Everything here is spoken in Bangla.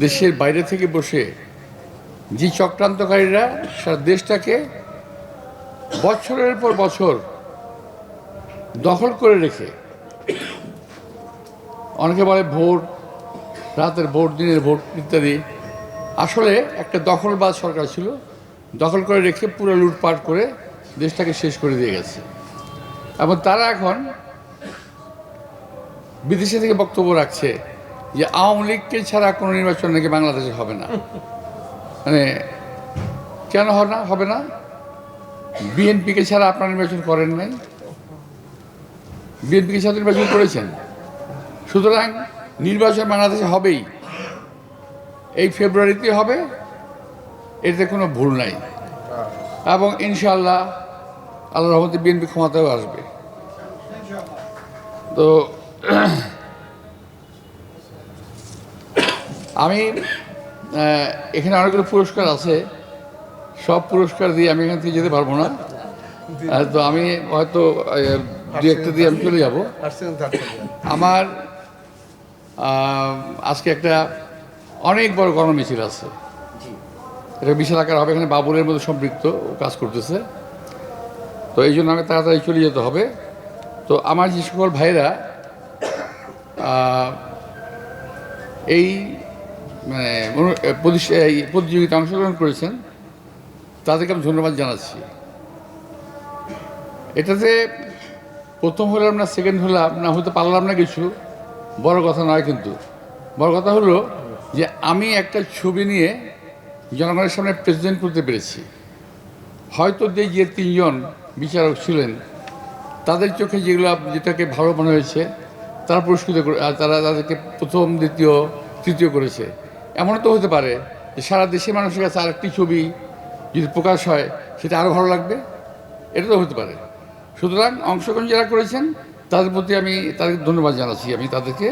দেশের বাইরে থেকে বসে যে চক্রান্তকারীরা সারা দেশটাকে বছরের পর বছর দখল করে রেখে, অনেকে বলে ভোট, রাতের ভোট, দিনের ভোট ইত্যাদি। আসলে একটা দখলবাদ সরকার ছিল, দখল করে রেখে পুরো লুটপাট করে দেশটাকে শেষ করে দিয়ে গেছে। এবং তারা এখন বিদেশে থেকে বক্তব্য রাখছে যে আওয়ামী লীগকে ছাড়া কোনো নির্বাচন নাকি বাংলাদেশে হবে না। মানে কেন হবে না? হবে না? বিএনপিকে ছাড়া আপনারা নির্বাচন করেন নাই? বিএনপিকে ছাড়া নির্বাচন করেছেন? সুতরাং নির্বাচন বাংলাদেশে হবেই। এই ফেব্রুয়ারিতে হবে। এতে কোনো ভুল নাই। এবং ইনশাআল্লাহ আল্লাহ রহমতে বিএনপি ক্ষমতাও আসবে। তো আমি এখানে অনেকগুলো পুরস্কার আছে। সব পুরস্কার দিয়ে আমি এখান থেকে যেতে পারব না। তো আমি হয়তো দু একটা দিয়ে আমি চলে যাব। আমার আজকে একটা অনেক বড় গণমিছিল আছে। এটা বিশাল আকার হবে, এখানে বাবুলের মধ্যে সম্পৃক্ত কাজ করতেছে। তো এই জন্য আমাকে তাড়াতাড়ি চলে যেতে হবে। তো আমার যে সকল ভাইরা এই মানে প্রতিযোগিতায় অংশগ্রহণ করেছেন। তাদেরকে আমি ধন্যবাদ জানাচ্ছি। এটাতে প্রথম হলাম না সেকেন্ড হলাম না হতে পারলাম না কিছু। বড় কথা নয় কিন্তু। বড় কথা হলো যে, আমি একটা ছবি নিয়ে জনগণের সামনে প্রেজেন্ট করতে পেরেছি। হয়তো যে তিনজন বিচারক ছিলেন। তাদের চোখে যেগুলো যেটাকে ভালো মনে হয়েছে, তারা পুরস্কৃত তারা তাদেরকে প্রথম, দ্বিতীয়, তৃতীয় করেছে। এমন তো হতে পারে যে সারা দেশের মানুষের কাছে আরেকটি ছবি যদি প্রকাশ হয়, সেটা আরও ভালো লাগবে? এটা তো হতে পারে। সুতরাং অংশগ্রহণ যারা করেছেন, তাদের প্রতি আমি তাদের ধন্যবাদ জানাচ্ছি আমি তাদেরকে।